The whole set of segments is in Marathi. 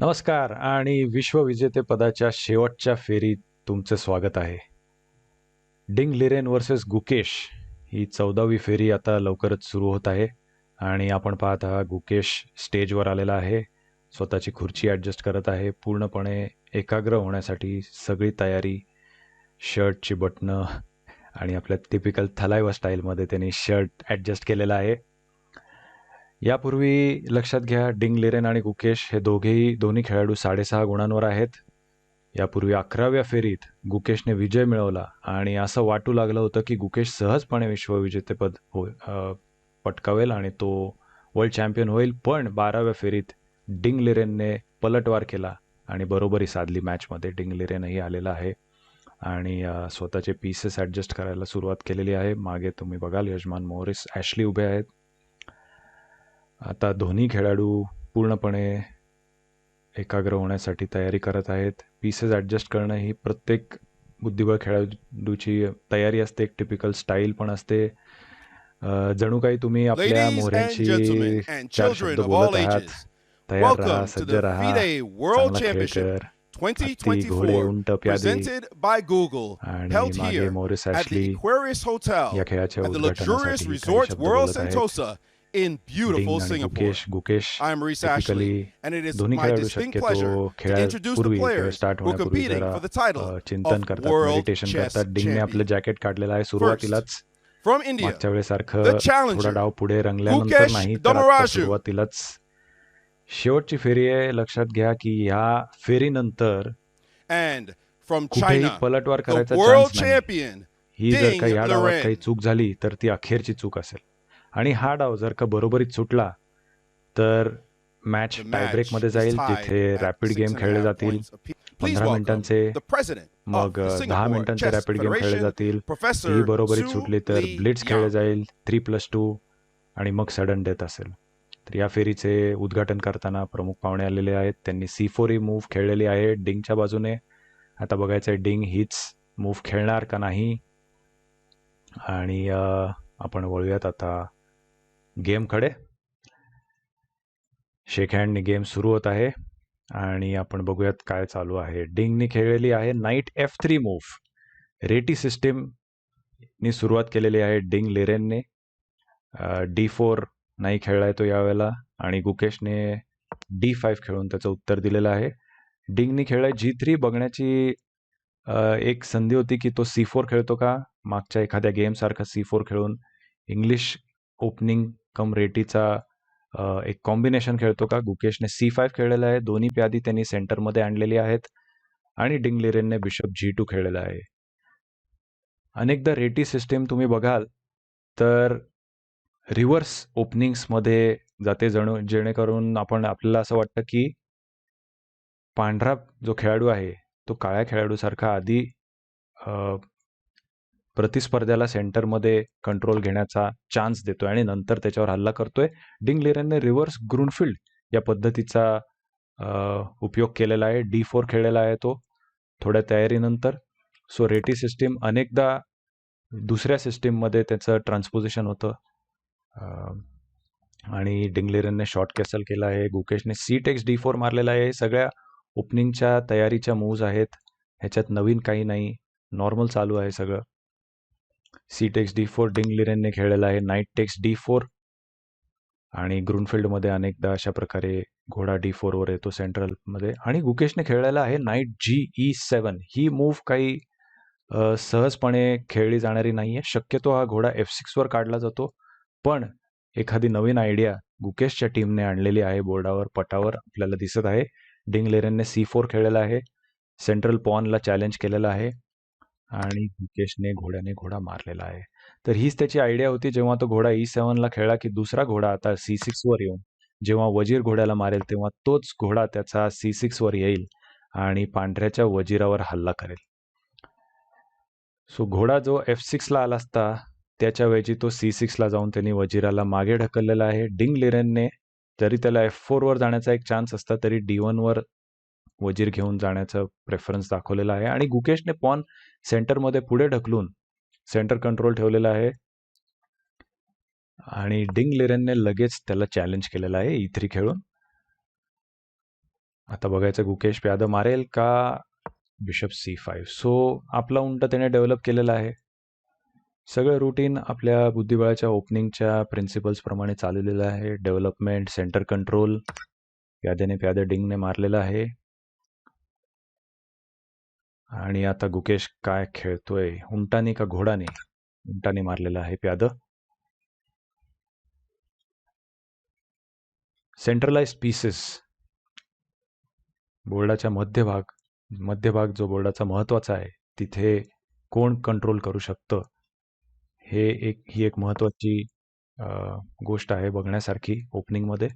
नमस्कार आणि विश्वविजेतेपदाच्या शेवटच्या फेरीत तुमचे स्वागत आहे. डिंग लिरेन वर्सेस गुकेश ही चौदावी फेरी आता लवकरच सुरू होत आहे आणि आपण पाहत आहात गुकेश स्टेजवर आलेला आहे. स्वतःची खुर्ची ॲडजस्ट करत आहे. पूर्णपणे एकाग्र होण्यासाठी सगळी तयारी शर्टची बटणं आणि आपल्या टिपिकल थलायवा स्टाईलमध्ये त्यांनी शर्ट ॲडजस्ट केलेला आहे. यापूर्वी लक्षात घ्या डिंग लिरेन आणि गुकेश हे दोघेही दोन्ही खेळाडू साडेसहा गुणांवर आहेत. यापूर्वी अकराव्या फेरीत गुकेशने विजय मिळवला आणि असं वाटू लागलं होतं की गुकेश सहजपणे विश्वविजेतेपद हो पटकावेल आणि तो वर्ल्ड चॅम्पियन होईल पण बाराव्या फेरीत डिंग लिरेनने पलटवार केला आणि बरोबरी साधली मॅचमध्ये. डिंग लिरेनही आलेला आहे आणि स्वतःचे पीसेस ॲडजस्ट करायला सुरुवात केलेली आहे. मागे तुम्ही बघाल यजमान मोरिस ॲशली उभे आहेत. आता दोन्ही खेळाडू पूर्णपणे एकाग्र होण्यासाठी तयारी करत आहेत. पीसेस ॲडजस्ट करणं ही प्रत्येक बुद्धिबळ खेळाडूची तयारी असते एक टिपिकल स्टाईल पण असते. जणू काही तुम्ही आपल्या and मोहऱ्यांची and चार शब्द बोलत आहात. तयार राहा सज्ज राहा. चांगला खेळ Championship कर हत्ती घोडे 2024 उंट प्यादे. presented by Google, आणि held here मोरिस at the Aquarius Hotel या खेळाच्या at the luxurious World Sentosa. In beautiful Singapore. Gukesh Gukesh I'm typically Ashley, and it is my खेळाडू distinct pleasure to introduce the players start who are competing for the title चिंतन of करतात World मेडिटेशन Chess करतात डिंगने आपलं Champion. जॅकेट काढलेलं आहे सुरुवातीलाच From India, मागच्या वेळेसारखं the challenger, थोडा डाव पुढे रंगल्यानंतर Gukesh नाही तर. सुरुवातीलाच शेवटची फेरी आहे लक्षात घ्या की ह्या फेरीनंतर कुठेही पलटवार करायचा world चान्स नाही champion, ही जर Ding का या डावात. काही चूक झाली तर ती अखेरची चूक असेल आणि हा डाव जर का बरोबरीत सुटला तर मॅच टायब्रेकमध्ये जाईल तिथे रॅपिड गेम खेळले जातील. पंधरा मिनिटांचे मग दहा मिनिटांचे रॅपिड गेम खेळले जातील. ही बरोबरीत सुटली तर ब्लिट्स खेळले. जाईल थ्री प्लस टू आणि मग सडन डेथ असेल. तर या फेरीचे उद्घाटन करताना प्रमुख पाहुणे आलेले आहेत. त्यांनी सी फोर ही मूव्ह खेळलेली आहे डिंगच्या बाजूने. आता बघायचं आहे डिंग हीच मूव्ह खेळणार का नाही. आणि आपण वळूयात आता गेमकडे शेक हँडनी गेम सुरू होत आहे. आणि आपण बघूयात काय चालू आहे. डिंगनी खेळलेली आहे नाईट एफ थ्री मूव्ह रेटी सिस्टीमनी सुरुवात केलेली आहे डिंग लेरेनने डी फोर नाही खेळलाय तो यावेळेला. आणि गुकेशने डी फाईव्ह खेळून त्याचं उत्तर दिलेलं आहे. डिंगनी खेळलाय जी थ्री बघण्याची एक संधी होती की तो सी फोर खेळतो का? मागच्या एखाद्या गेमसारखा सी फोर खेळून इंग्लिश ओपनिंग कम रेटीचा एक कॉम्बिनेशन खेळतो का? गुकेशने सी फाईव्ह खेळलेला आहे. दोन्ही प्यादी त्यांनी सेंटरमध्ये आणलेली आहेत. आणि डिंग लिरेनने बिशप जी टू खेळलेला आहे. अनेकदा रेटी सिस्टीम तुम्ही बघाल तर रिव्हर्स ओपनिंग्समध्ये जाते जणू जेणेकरून आपण आपल्याला असं वाटतं की पांढरा जो खेळाडू आहे तो काळ्या खेळाडूसारखा आधी प्रतिस्पर्ध्याला सेंटरमध्ये कंट्रोल घेण्याचा चान्स देतोय आणि नंतर त्याच्यावर हल्ला करतोय. डिंग लिरेनने रिव्हर्स ग्रुनफिल्ड या पद्धतीचा उपयोग केलेला आहे. डी फोर खेळलेला आहे तो थोड्या तयारीनंतर. सो रेटी सिस्टीम अनेकदा दुसऱ्या सिस्टीममध्ये त्याचं ट्रान्सपोजिशन होतं. आणि डिंगलेरनने शॉर्ट कॅसल केला आहे. गुकेशने सी टेक्स डी फोर मारलेला आहे. हे सगळ्या ओपनिंगच्या तयारीच्या मूव्ज आहेत. ह्याच्यात नवीन काही नाही. नॉर्मल चालू आहे सगळं. सी टेक्स डी फोर डिंगलिरेनने खेळलेला आहे. नाईट टेक्स डी फोर आणि ग्रुनफिल्डमध्ये अनेकदा अशा प्रकारे घोडा डी फोरवर येतो सेंट्रलमध्ये. आणि गुकेशने खेळलेला आहे नाईट जी ई सेवन. ही मूव्ह काही सहजपणे खेळली जाणारी नाही आहे शक्यतो हा घोडा एफ सिक्सवर काढला जातो. पण एखादी नवीन आयडिया गुकेशच्या टीमने आणलेली आहे. बोर्डावर पटावर आपल्याला दिसत आहे. डिंग लेरेनने सी फोर खेळलेला आहे. सेंट्रल पॉनला चॅलेंज केलेला आहे. आणि गुकेशने घोड्याने घोडा मारलेला आहे. तर हीच त्याची आयडिया होती जेव्हा तो घोडा e ई सेवनला खेळला की दुसरा घोडा आता सी सिक्सवर येऊन जेव्हा वजीर घोड्याला मारेल तेव्हा तोच घोडा त्याचा सी सिक्सवर येईल आणि पांढऱ्याच्या वजीरावर हल्ला करेल. सो घोडा जो एफ सिक्सला आला असता त्याच्या तो सी सिक्सला जाऊन त्यांनी वजीराला मागे ढकललेला आहे. डिंग लिरेनने जरी त्याला एफ फोरवर जाण्याचा एक चान्स असता तरी डी वनवर वजीर घेऊन जाण्याचा प्रेफरन्स दाखवलेला आहे. आणि गुकेशने पॉन सेंटरमध्ये पुढे ढकलून सेंटर कंट्रोल ठेवलेला आहे. आणि डिंग लिरेनने लगेच त्याला चॅलेंज केलेला आहे e ई थ्री खेळून. आता बघायचं गुकेश प्यादव मारेल का? बिशप सी फाईव्ह सो आपला उंट त्याने डेव्हलप केलेला आहे. सगळं रुटीन आपल्या बुद्धिबळाच्या ओपनिंगच्या प्रिन्सिपल्सप्रमाणे चाललेलं आहे. डेव्हलपमेंट सेंटर कंट्रोल प्याद्याने प्यादे डिंगने मारलेलं आहे. आणि आता गुकेश काय खेळतोय? उंटाने का घोडाने? उंटाने मारलेला आहे प्याद. सेंट्रलाइज पीसेस बोर्डाच्या मध्यभाग मध्यभाग जो बोर्डाचा महत्त्वाचा आहे तिथे कोण कंट्रोल करू शकतं? हे एक ही एक महत्वाची गोष्ट आहे बघण्यासारखी ओपनिंगमध्ये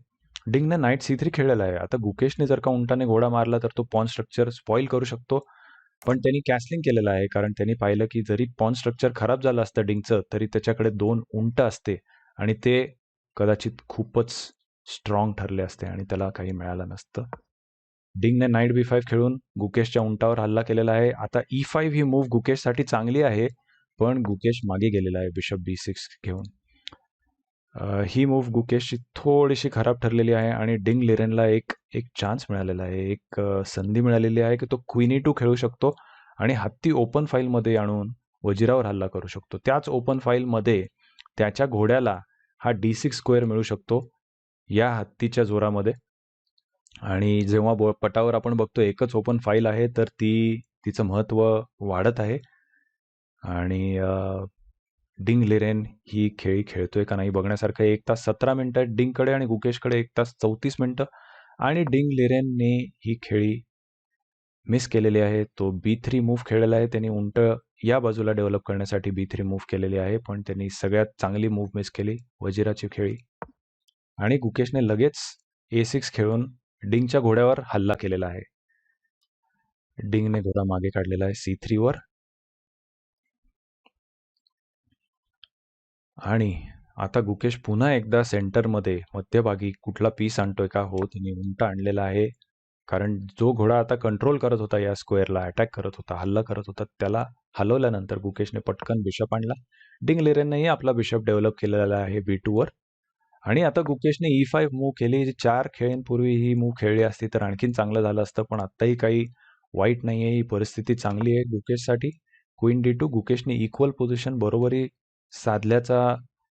डिंगने नाईट सी थ्री खेळलेला आहे. आता गुकेशने जर का उंटाने घोडा मारला तर तो पॉन स्ट्रक्चर स्पॉईल करू शकतो. पण त्यांनी कॅसलिंग केलेलं आहे कारण त्यांनी पाहिलं की जरी पॉन स्ट्रक्चर खराब झालं असतं डिंगचं तरी त्याच्याकडे दोन उंट असते आणि ते कदाचित खूपच स्ट्रॉंग ठरले असते आणि त्याला काही मिळालं नसतं. डिंगने नाईट बी फाईव्ह खेळून गुकेशच्या उंटावर हल्ला केलेला आहे. आता e ई फाईव्ह ही मूव्ह गुकेशसाठी चांगली आहे पण गुकेश मागे गेलेला आहे बिशप बी सिक्स घेऊन. ही मूव्ह गुकेशची थोडीशी खराब ठरलेली आहे आणि डिंग लिरेनला एक एक चान्स मिळालेला आहे. एक संधी मिळालेली आहे की तो क्विनी टू खेळू शकतो आणि हत्ती ओपन फाईलमध्ये आणून वजिरावर हल्ला करू शकतो. त्याच ओपन फाईलमध्ये त्याच्या घोड्याला हा डी सिक्स स्क्वेअर मिळू शकतो या हत्तीच्या जोरामध्ये. आणि जेव्हा बो पटावर आपण बघतो एकच ओपन फाईल आहे तर ती तिचं महत्त्व वाढत आहे. आणि डिंग लिरेन ही खेळी खेळतोय का नाही बघण्यासारखं एक तास सतरा मिनिटं डिंगकडे आणि गुकेशकडे एक तास चौतीस मिनिटं. आणि डिंग लिरेनने ही खेळी मिस केलेली आहे. तो बी थ्री मूव्ह खेळलेला आहे. त्यांनी उंट या बाजूला डेव्हलप करण्यासाठी बी थ्री मूव्ह केलेली आहे. पण त्यांनी सगळ्यात चांगली मूव्ह मिस केली वजिराची खेळी. आणि गुकेशने लगेच ए सिक्स खेळून डिंगच्या घोड्यावर हल्ला केलेला आहे. डिंगने घोडा मागे काढलेला आहे. सी थ्रीवर आणि आता गुकेश पुन्हा एकदा सेंटरमध्ये मध्यभागी कुठला पीस आणतोय का हो त्याने उंट आणलेला आहे. कारण जो घोडा आता कंट्रोल करत होता या स्क्वेअरला अटॅक करत होता हल्ला करत होता त्याला हलवल्यानंतर गुकेशने पटकन बिशप आणला. डिंग लेरेननेही आपला बिशप डेव्हलप केलेला आहे बी टूवर आणि आता गुकेशने ई फाईव्ह मूव्ह केली. चार खेळींपूर्वी ही मूव्ह खेळली असती तर आणखीन चांगलं झालं असतं पण आत्ताही काही वाईट नाही आहे ही परिस्थिती चांगली आहे गुकेशसाठी. क्वीन डी टू गुकेशने इक्वल पोझिशन बरोबरी साधल्याचा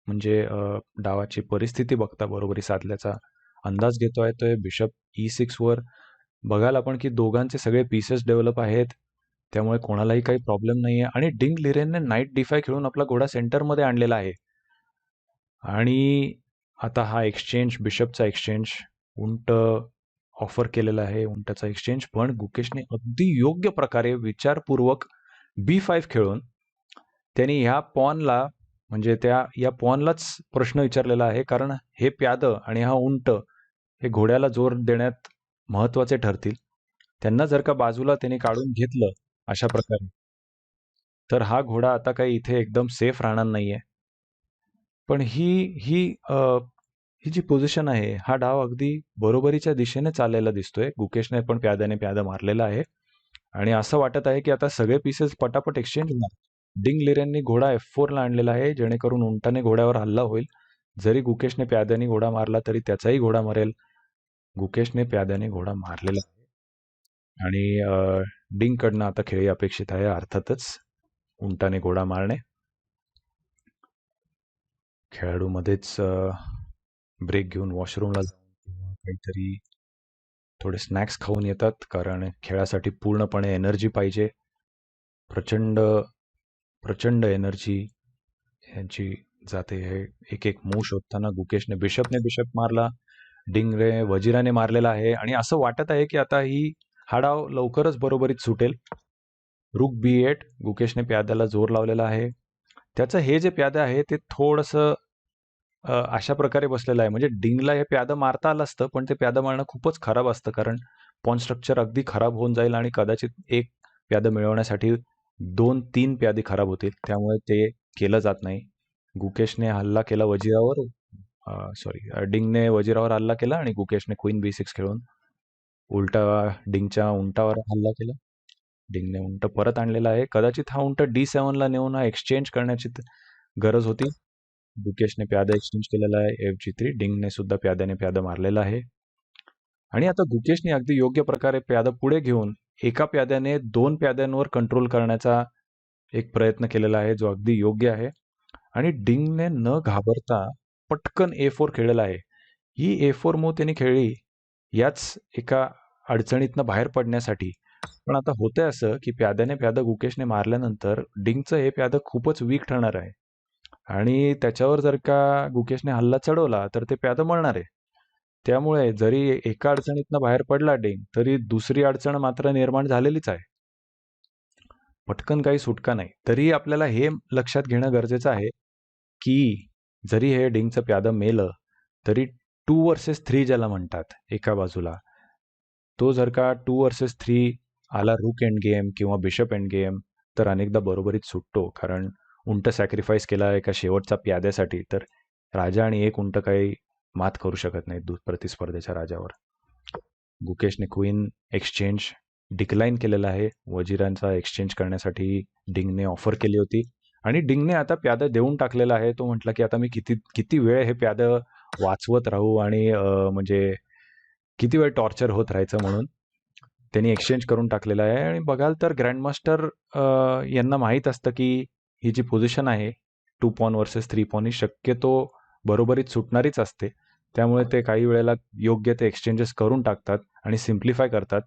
म्हणजे अ, डावाची परिस्थिती बघता बरोबरी साधल्याचा अंदाज घेतोय तो बिशप e ई सिक्सवर बघाल आपण की दोघांचे सगळे पीसेस डेव्हलप आहेत त्यामुळे कोणालाही काही प्रॉब्लेम नाही आहे आणि डिंग लिरेनने नाईट डिफाय खेळून आपला घोडा सेंटरमध्ये आणलेला आहे. आणि आता हा एक्सचेंज बिशपचा एक्सचेंज उंट ऑफर केलेला आहे उंटाचा एक्सचेंज पण गुकेशने अगदी योग्य प्रकारे विचारपूर्वक बी फाईव्ह खेळून त्यांनी ह्या पॉनला म्हणजे त्या या पॉनलाच प्रश्न विचारलेला आहे कारण हे प्यादं आणि हा उंट हे घोड्याला जोर देण्यात महत्त्वाचे ठरतील. त्यांना जर का बाजूला त्यांनी काढून घेतलं अशा प्रकारे तर हा घोडा आता काही इथे एकदम सेफ राहणार नाहीये. पण ही ही आ, ही जी पोझिशन आहे हा डाव अगदी बरोबरीच्या दिशेने चाललेला दिसतोय. गुकेशने पण प्याद्याने प्यादा मारलेला आहे. आणि असं वाटत आहे की आता सगळे पीसेस पटापट एक्सचेंज होणार. डिंग लिरेननी घोडा एफ फोरला आणलेला आहे जेणेकरून उंटाने घोड्यावर हल्ला होईल. जरी गुकेशने प्याद्याने घोडा मारला तरी त्याचाही घोडा मरेल. गुकेशने प्याद्याने घोडा मारलेला आहे. आणि डिंगकडनं आता खेळी अपेक्षित आहे अर्थातच उंटाने घोडा मारणे. खेळाडूमध्येच ब्रेक घेऊन वॉशरूमला जाऊन किंवा काहीतरी थोडे स्नॅक्स खाऊन येतात कारण खेळासाठी पूर्णपणे एनर्जी पाहिजे. प्रचंड प्रचंड एनर्जी यांची जाते. हे एक एक मूव शोधताना गुकेशने बिशपने बिशप मारला डिंगरे वजिराने मारलेला आहे आणि असं वाटत आहे की आता ही हा डाव लवकरच बरोबरीत सुटेल. रुक बी एट गुकेशने प्याद्याला जोर लावलेला आहे. त्याचं हे जे प्यादं आहे ते थोडंसं अशा प्रकारे बसलेलं आहे. म्हणजे डिंगला हे प्यादं मारता आलं असतं पण ते प्यादं मारणं खूपच खराब असतं कारण पॉन स्ट्रक्चर अगदी खराब होऊन जाईल आणि कदाचित एक प्यादं मिळवण्यासाठी दोन तीन प्यादे खराब होतील त्यामुळे ते केलं जात नाही. गुकेशने हल्ला केला वजिरावर सॉरी डिंगने वजिरावर हल्ला केला आणि गुकेशने क्वीन बी सिक्स खेळून उलटा डिंगच्या उंटावर हल्ला केला. डिंगने उंट परत आणलेला आहे. कदाचित हा उंट डी सेवनला नेऊन हा एक्सचेंज करण्याची गरज होती. गुकेशने प्यादा एक्सचेंज केलेला आहे एफ जी थ्री. डिंगने सुद्धा प्याद्याने प्यादा मारलेला आहे. आणि आता गुकेशने अगदी योग्य प्रकारे प्यादा पुढे घेऊन एका प्याद्याने दोन प्याद्यांवर कंट्रोल करण्याचा एक प्रयत्न केलेला आहे जो अगदी योग्य आहे. आणि डिंगने न घाबरता पटकन ए फोर खेळलेला आहे. ही ए फोर मूव त्यांनी खेळली याच एका अडचणीतनं बाहेर पडण्यासाठी. पण आता होतंय असं की प्याद्याने प्यादा गुकेशने मारल्यानंतर डिंगचं हे प्यादं खूपच वीक ठरणार आहे. आणि त्याच्यावर जर का गुकेशने हल्ला चढवला तर ते प्यादं मळणार आहे. त्यामुळे जरी एका अडचणीतनं बाहेर पडला डिंग तरी दुसरी अडचण मात्र निर्माण झालेलीच आहे. पटकन काही सुटका नाही. तरी आपल्याला हे लक्षात घेणं गरजेचं आहे की जरी हे डिंगचं प्यादं मेलं तरी टू वर्सेस थ्री ज्याला म्हणतात एका बाजूला तो जर का टू वर्सेस थ्री आला रूक एंड गेम किंवा बिशप एंड गेम तर अनेकदा बरोबरीत सुटतो. कारण उंट सॅक्रिफाईस केला एका शेवटचा प्याद्यासाठी तर राजा आणि एक उंट काही मात करू शकत नाही दु प्रतिस्पर्धेच्या राजावर. गुकेशने क्वीन एक्सचेंज डिक्लाईन केलेला आहे. वजिरांचा एक्सचेंज करण्यासाठी डिंगने ऑफर केली होती. आणि डिंगने आता प्यादं देऊन टाकलेला आहे. तो म्हटला की आता मी किती किती वेळ हे प्यादं वाचवत राहू आणि म्हणजे किती वेळ टॉर्चर होत राहायचं म्हणून त्यांनी एक्सचेंज करून टाकलेलं आहे. आणि बघाल तर ग्रँडमास्टर यांना माहीत असतं की ही जी पोझिशन आहे two pawn versus three pawn ही शक्यतो बरोबरीत सुटणारीच असते. त्यामुळे ते काही वेळेला योग्य ते एक्सचेंजेस करून टाकतात आणि सिम्प्लिफाय करतात.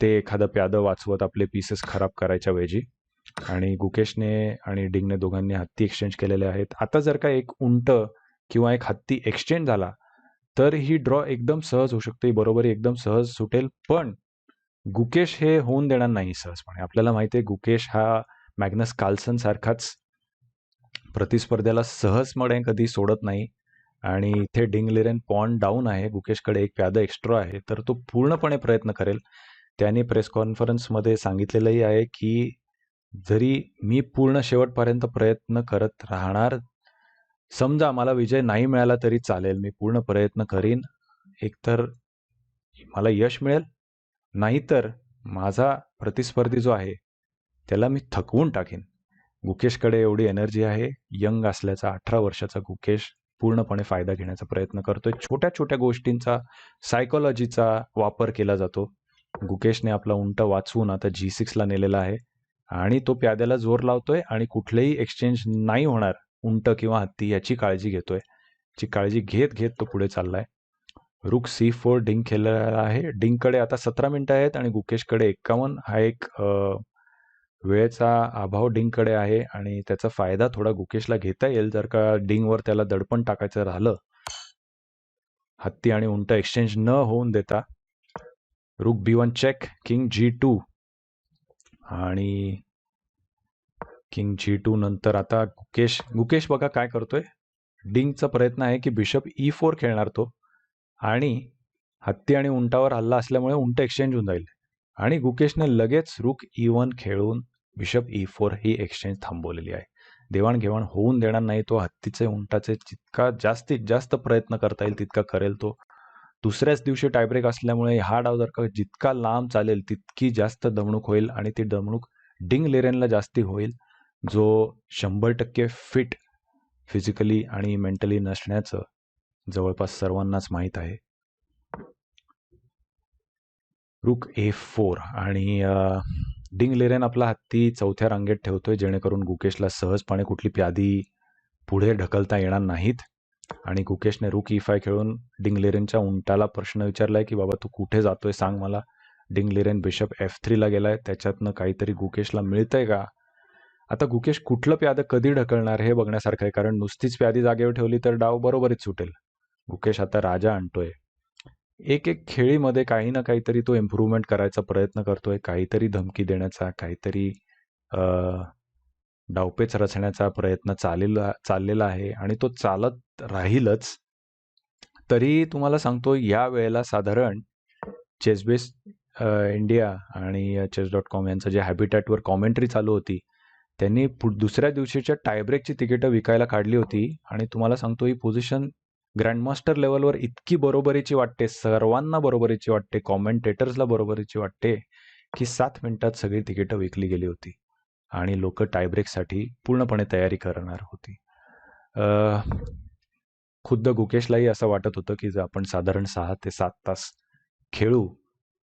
ते एखादं प्यादं वाचवत आपले पीसेस खराब करायच्या वेळी. आणि गुकेशने आणि डिंगने दोघांनी हत्ती एक्सचेंज केलेले आहेत. आता जर का एक उंट किंवा एक हत्ती एक्सचेंज झाला तर ही ड्रॉ एकदम सहज होऊ शकते. बरोबरी एकदम सहज सुटेल. पण गुकेश हे होऊन देणार नाही सहजपणे. आपल्याला माहिती आहे गुकेश हा मॅग्नस कार्लसन सारखाच प्रतिस्पर्ध्याला सहजपणे कधी सोडत नाही. आणि इथे डिंगलेरेन पॉन डाऊन आहे. गुकेशकडे एक प्यादा एक्स्ट्रा आहे. तर तो पूर्णपणे प्रयत्न करेल. त्याने प्रेस कॉन्फरन्समध्ये सांगितलेलंही आहे की जरी मी पूर्ण शेवटपर्यंत प्रयत्न करत राहणार समजा मला विजय नाही मिळाला तरी चालेल. मी पूर्ण प्रयत्न करीन. एकतर मला यश मिळेल. नाहीतर माझा प्रतिस्पर्धी जो आहे त्याला मी थकवून टाकेन. गुकेशकडे एवढी एनर्जी आहे यंग असल्याचा अठरा वर्षाचा गुकेश पूर्णपणे फायदा घेण्याचा प्रयत्न करतोय. छोट्या छोट्या गोष्टींचा सायकोलॉजीचा वापर केला जातो. गुकेशने आपला उंट वाचवून आता जी सिक्सला नेलेला आहे आणि तो प्याद्याला जोर लावतोय आणि कुठलेही एक्सचेंज नाही होणार उंट किंवा हत्ती याची काळजी घेतोय. ची काळजी घेत घेत तो पुढे चाललाय. रुक सी फोर डिंक खेळलेला आहे. डिंककडे आता सतरा मिनिटं आहेत आणि गुकेशकडे एक्कावन्न हा एक वेळेचा अभाव डिंगकडे आहे आणि त्याचा फायदा थोडा गुकेशला घेता येईल. जर का डिंगवर त्याला दडपण टाकायचं राहिलं हत्ती आणि उंट एक्सचेंज न होऊन देता rook B one check king G two आणि किंग जी टू नंतर आता गुकेश गुकेश बघा काय करतोय. डिंगचा प्रयत्न आहे की बिशप ई फोर खेळणार तो आणि हत्ती आणि उंटावर हल्ला असल्यामुळे उंट एक्सचेंज होऊन जाईल. आणि गुकेशने लगेच रुक ई वन खेळून बिशप ई फोर ही एक्सचेंज थांबवलेली आहे. देवाणघेवाण होऊन देणार नाही तो हत्तीचे उंटाचे जितका जास्तीत जास्त प्रयत्न करता येईल तितका करेल तो. दुसऱ्याच दिवशी टायब्रेक असल्यामुळे हा डाव जर का जितका लांब चालेल तितकी जास्त दमणूक होईल आणि ती दमणूक डिंग लेरेनला जास्ती होईल जो शंभर टक्के फिट फिजिकली आणि मेंटली नसण्याचं जवळपास सर्वांनाच माहीत आहे. रुक ए फोर. आणि डिंग लेरेन आपला हत्ती चौथ्या रांगेत ठेवतोय जेणेकरून गुकेशला सहजपणे कुठली प्यादी पुढे ढकलता येणार नाहीत. आणि गुकेशने रुक ई फाय खेळून डिंगलेरेनच्या उंटाला प्रश्न विचारलाय की बाबा तू कुठे जातोय सांग मला. डिंगलेरेन बिशप एफ थ्रीला गेलाय. त्याच्यातनं काहीतरी गुकेशला मिळतंय का? आता गुकेश कुठलं प्यादं कधी ढकलणार हे बघण्यासारखं आहे कारण नुसतीच प्यादी जागेवर ठेवली तर डाव बरोबरच सुटेल. गुकेश आता राजा आणतोय. एक एक खेळीमध्ये काही ना काहीतरी तो इम्प्रूव्हमेंट करायचा प्रयत्न करतोय. काहीतरी धमकी देण्याचा काहीतरी डावपेच रचण्याचा प्रयत्न चाललेला चाललेला आहे आणि तो चालत राहीलच. तरी तुम्हाला सांगतो या वेळेला साधारण चेसबेस इंडिया आणि चेस डॉट कॉम यांचं जे हॅबिटॅटवर कॉमेंट्री चालू होती त्यांनी दुसऱ्या दिवशीच्या टायब्रेकची तिकीटं विकायला काढली होती आणि तुम्हाला सांगतो ही पोझिशन ग्रँडमास्टर लेवलवर इतकी बरोबरीची वाटते सर्वांना बरोबरीची वाटते कॉमेंटेटर्सला बरोबरीची वाटते की सात मिनिटात सगळी तिकीटं विकली गेली होती. आणि लोक टायब्रेकसाठी पूर्णपणे तयारी करणार होती. खुद्द गुकेशलाही असं वाटत होतं की जर आपण साधारण सहा ते सात तास खेळू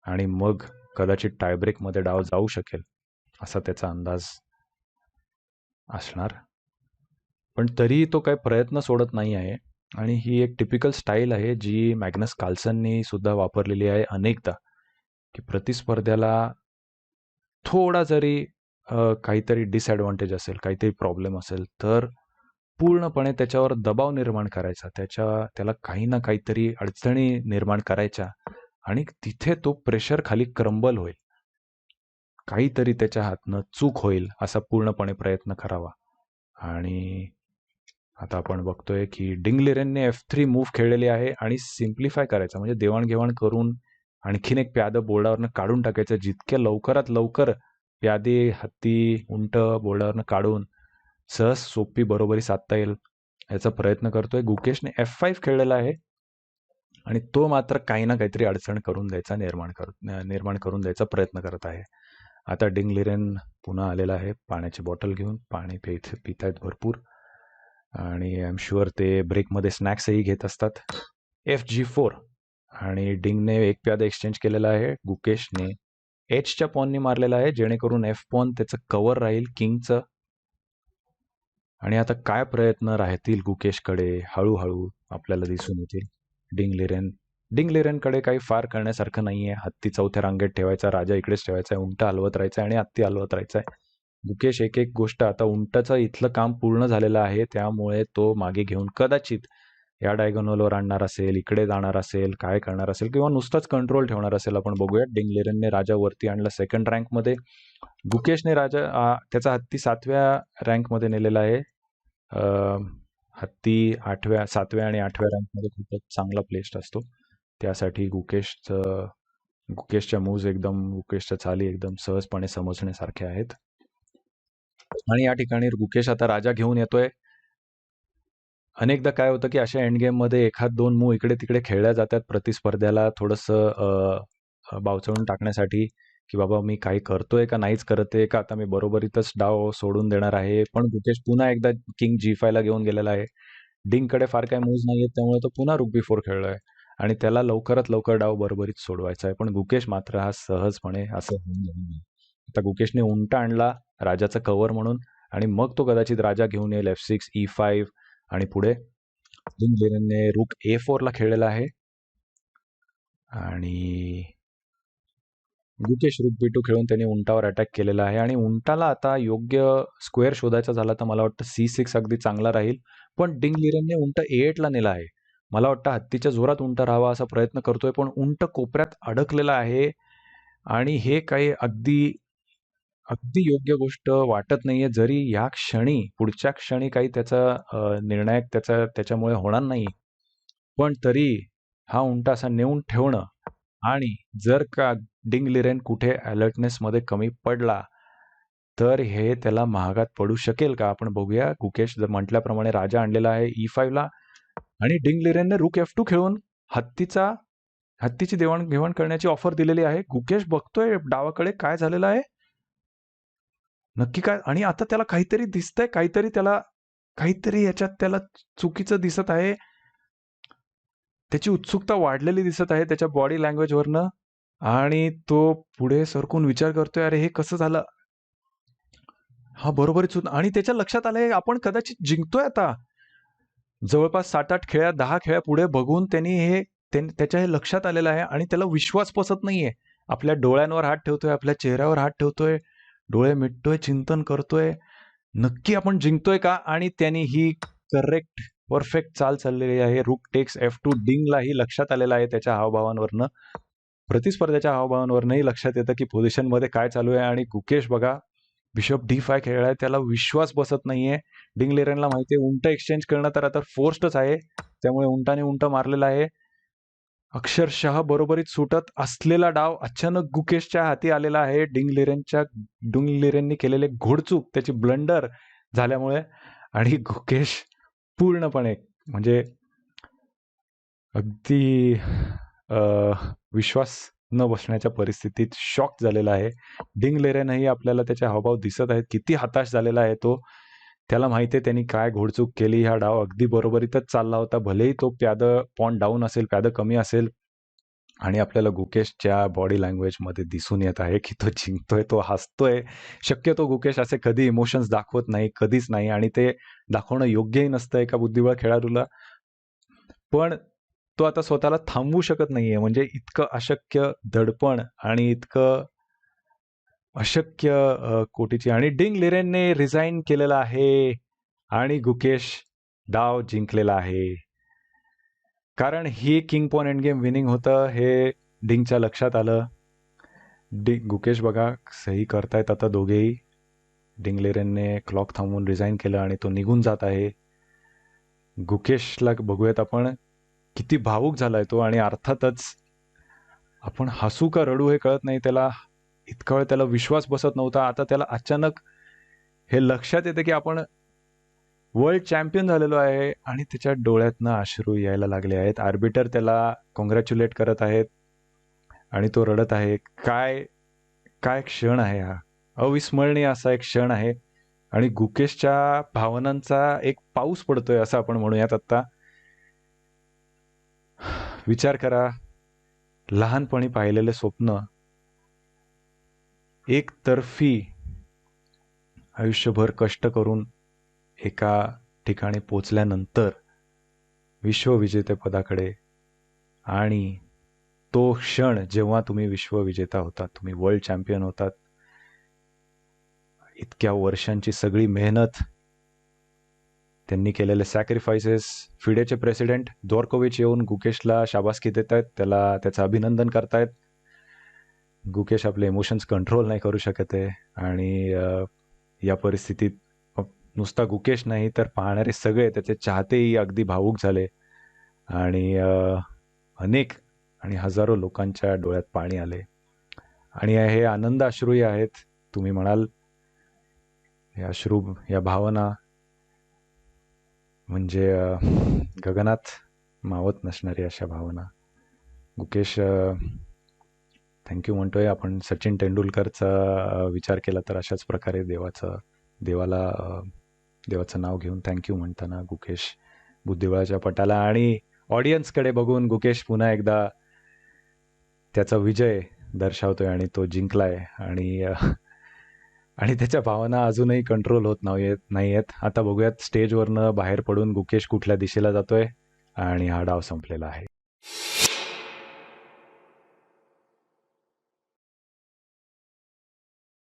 आणि मग कदाचित टायब्रेकमध्ये डाव जाऊ शकेल असा त्याचा अंदाज असणार. पण तरीही तो काही प्रयत्न सोडत नाही आहे. आणि ही एक टिपिकल स्टाईल आहे जी मॅग्नस कार्लसननी सुद्धा वापरलेली आहे अनेकदा की प्रतिस्पर्ध्याला थोडा जरी काहीतरी डिसॲडव्हान्टेज असेल काहीतरी प्रॉब्लेम असेल तर पूर्णपणे त्याच्यावर दबाव निर्माण करायचा त्याच्या त्याला काही ना काहीतरी अडचणी निर्माण करायच्या आणि तिथे तो प्रेशर खाली क्रंबल होईल. काहीतरी त्याच्या हातनं चूक होईल असा पूर्णपणे प्रयत्न करावा. आणि आता आपण बघतोय की डिंगलिरेनने एफ थ्री मूव्ह खेळलेली आहे आणि सिम्प्लिफाय करायचं म्हणजे देवाणघेवाण करून आणखीन एक प्यादं बोर्डावरनं काढून टाकायचं. जितक्या लवकरात लवकर प्यादे हत्ती उंट बोर्डावरनं काढून सहज सोपी बरोबरी साधता येईल याचा प्रयत्न करतोय. गुकेशने एफ फाईव्ह खेळलेला आहे आणि तो मात्र काही ना काहीतरी अडचण करून द्यायचा निर्माण कर निर्माण करून द्यायचा प्रयत्न करत आहे. आता डिंगलिरेन पुन्हा आलेला आहे पाण्याची बॉटल घेऊन. पाणी पित पितायत भरपूर. आणि आय एम शुअर ते ब्रेकमध्ये स्नॅक्सही घेत असतात. एफ जी फोर आणि डिंगने एक प्यादा एक्सचेंज केलेला आहे गुकेशने. एचच्या पॉननी मारलेला आहे जेणेकरून एफ पॉन त्याचं कवर राहील किंगचं आणि आता काय प्रयत्न राहतील गुकेशकडे? हळूहळू आपल्याला दिसून येतील डिंगलिरेन डिंगलिरेनकडे काही फार करण्यासारखं नाही आहे हत्ती चौथ्या रांगेत ठेवायचा राजा इकडेच ठेवायचा आहे उंट हलवत राहायचा आहे आणि हत्ती हलवत राहायचा आहे. गुकेश एक एक गोष्ट. आता उंटाचं इथलं काम पूर्ण झालेलं आहे. त्यामुळे तो मागे घेऊन कदाचित या डायगोनलवर आणणार असेल इकडे जाणार असेल काय करणार असेल किंवा नुसताच कंट्रोल ठेवणार असेल आपण बघूया डिंगलेरनने राजा वरती आणला सेकंड रँकमध्ये गुकेशने राजा त्याचा हत्ती सातव्या रँकमध्ये नेलेला आहे. हत्ती आठव्या सातव्या आणि आठव्या रँकमध्ये खूपच चांगला प्लेस्ड असतो. त्यासाठी गुकेशचं गुकेशच्या मूव्ज एकदम गुकेशच्या चाली एकदम सहजपणे समजण्यासारख्या आहेत. आणि या ठिकाणी गुकेश आता राजा घेऊन येतोय. अनेकदा काय होतं की अशा एंड गेममध्ये एखाद दोन मूव इकडे तिकडे खेळल्या जातात प्रतिस्पर्ध्याला थोडंसं बावचळून टाकण्यासाठी की बाबा मी काही करतोय का नाहीच करते का? आता मी बरोबरीतच डाव सोडून देणार आहे. पण गुकेश पुन्हा एकदा किंग जी ला घेऊन गेलेला आहे. डिंगकडे फार काही मूव्ज नाही आहेत त्यामुळे तो पुन्हा रुपी फोर खेळलोय. आणि त्याला लवकरात लवकर डाव बरोबरीत सोडवायचा आहे. पण गुकेश मात्र हा सहजपणे असं होऊन आता गुकेशने उंटा आणला. राजाचं कव्हर म्हणून. आणि मग तो कदाचित राजा घेऊन येईल एफ सिक्स ई फाईव्ह आणि पुढे. लिनने रुक ए फोरला खेळलेला आहे. आणि गुकेश रुक बिटू टू खेळून त्यांनी उंटावर अटॅक केलेला आहे. आणि उंटाला आता योग्य स्क्वेअर शोधायचा झाला तर मला वाटतं सी सिक्स अगदी चांगला राहील. पण डिंग लिरनने उंट ए एटला नेला आहे. मला वाटतं हत्तीच्या जोरात उंट राहावा असा प्रयत्न करतोय पण उंट कोपऱ्यात अडकलेला आहे. आणि हे काही अगदी अगदी योग्य गोष्ट वाटत नाहीये. जरी या क्षणी पुढच्या क्षणी काही त्याचा अ, निर्णायक त्याचा त्याच्यामुळे होणार नाही पण तरी हा उंटा असा नेऊन ठेवणं आणि जर का डिंग लिरेन कुठे अलर्टनेसमध्ये कमी पडला तर हे त्याला महागात पडू शकेल का? आपण बघूया. गुकेश जर म्हटल्याप्रमाणे राजा आणलेला आहे e ई ला आणि डिंग लिरेनने रुक एफ टू खेळून हत्तीचा हत्तीची देवाणघेवाण करण्याची ऑफर दिलेली आहे. गुकेश बघतोय डावाकडे काय झालेलं आहे. नक्की काय? आणि आता त्याला काहीतरी दिसतंय काहीतरी त्याला काहीतरी याच्यात त्याला चुकीचं दिसत आहे. त्याची उत्सुकता वाढलेली दिसत आहे त्याच्या बॉडी लँग्वेजवरनं आणि तो पुढे सरकून विचार करतोय अरे हे कसं झालं? हा बरोबरच आणि त्याच्या लक्षात आलंय आपण कदाचित जिंकतोय आता. जवळपास सात आठ खेळ्या दहा खेळ्या पुढे बघून त्यांनी हे त्याच्या हे लक्षात आलेलं आहे. आणि त्याला विश्वास बसत नाहीये. आपल्या डोळ्यांवर हात ठेवतोय आपल्या चेहऱ्यावर हात ठेवतोय. डोळे मिटतोय चिंतन करतोय. नक्की आपण जिंकतोय का? आणि त्यांनी ही करेक्ट परफेक्ट चाल चाललेली आहे. रुक टेक्स एफ टू डिंगलाही लक्षात आलेलं आहे त्याच्या हावभावांवरनं. प्रतिस्पर्ध्याच्या हावभावांवरनंही लक्षात येतं की पोझिशनमध्ये काय चालू आहे. आणि गुकेश बघा बिशप डी फाय खेळलाय. त्याला विश्वास बसत नाहीये. डिंग लेरनला माहिती आहे उंट एक्सचेंज करणं तर आता फोर्स्टच आहे. त्यामुळे उंटाने उंट मारलेला आहे. अक्षरशः बरोबरीत सुटत असलेला डाव अचानक गुकेशच्या हाती आलेला आहे. डिंग लेरेनच्या डिंग केलेले घोडचूक त्याची ब्लंडर झाल्यामुळे आणि गुकेश पूर्णपणे म्हणजे अगदी विश्वास न बसण्याच्या परिस्थितीत शॉक झालेला आहे. डिंग लेरेनही आपल्याला त्याचे हावभाव दिसत आहेत. किती हताश झालेला आहे तो. त्याला माहिती आहे त्यांनी काय घोडचूक केली हा डाव अगदी बरोबरीतच चालला होता. भलेही तो प्याद पॉन डाऊन असेल प्याद कमी असेल आणि आपल्याला गुकेशच्या बॉडी लँग्वेजमध्ये दिसून येत आहे की तो जिंकतोय तो हसतोय. शक्यतो गुकेश असे कधी इमोशन्स दाखवत नाही कधीच नाही आणि ते दाखवणं योग्यही नसतं एका बुद्धिबळ खेळाडूला. पण तो आता स्वतःला थांबवू शकत नाहीये. म्हणजे इतकं अशक्य दडपण आणि इतकं अशक्य कोटीची. आणि डिंग लिरेनने रिझाईन केलेला आहे आणि गुकेश डाव जिंकलेला आहे. कारण ही king pawn end game winning होतं हे डिंगच्या लक्षात आलं. डिंग गुकेश बघा सही करतायत आता दोघेही. डिंग लिरेनने क्लॉक थांबवून रिझाईन केलं आणि तो निघून जात आहे. गुकेशला बघूयात आपण किती भावूक झालाय तो आणि अर्थातच आपण हसू का रडू हे कळत नाही त्याला. इतका वेळ त्याला विश्वास बसत नव्हता. आता त्याला अचानक हे लक्षात येतं की आपण वर्ल्ड चॅम्पियन झालेलो आहे आणि त्याच्या डोळ्यातनं अश्रू यायला लागले आहेत. आर्बिटर त्याला कॉंग्रॅच्युलेट करत आहेत आणि तो रडत आहे. काय काय क्षण आहे हा? अविस्मरणीय असा एक क्षण आहे आणि गुकेशच्या भावनांचा एक पाऊस पडतोय असं आपण म्हणूयात आत्ता. विचार करा. लहानपणी पाहिलेले स्वप्न एकतर्फी आयुष्यभर कष्ट करून एका ठिकाणी पोचल्यानंतर विश्वविजेतेपदाकडे आणि तो क्षण जेव्हा तुम्ही विश्वविजेता होतात तुम्ही वर्ल्ड चॅम्पियन होतात इतक्या वर्षांची सगळी मेहनत त्यांनी केलेले सॅक्रिफायसेस फिडेचे प्रेसिडेंट दोरकोविच येऊन गुकेशला शाबासकी देत आहेत त्याला त्याचं अभिनंदन करतायत. गुकेश आपले इमोशन्स कंट्रोल नाही करू शकत आहे. आणि या परिस्थितीत नुसता गुकेश नाही तर पाहणारे सगळे त्याचे चाहतेही अगदी भावूक झाले. आणि अनेक आणि हजारो लोकांच्या डोळ्यात पाणी आले. आणि हे आनंद अश्रूही आहेत. तुम्ही म्हणाल हे अश्रू या भावना म्हणजे गगनात मावत नसणारी अशा भावना. गुकेश थँक्यू म्हणतोय. आपण सचिन तेंडुलकरचा विचार केला तर अशाच प्रकारे देवाचं देवाला देवाचं नाव घेऊन थँक्यू म्हणताना गुकेश बुद्धिबळाच्या पटाला आणि ऑडियन्सकडे बघून गुकेश पुन्हा एकदा त्याचा विजय दर्शवतोय आणि तो जिंकलाय आणि आणि त्याच्या भावना अजूनही कंट्रोल होत नाही नाही आहेत आता बघूयात स्टेजवरनं बाहेर पडून गुकेश कुठल्या दिशेला जातोय आणि हा डाव संपलेला आहे.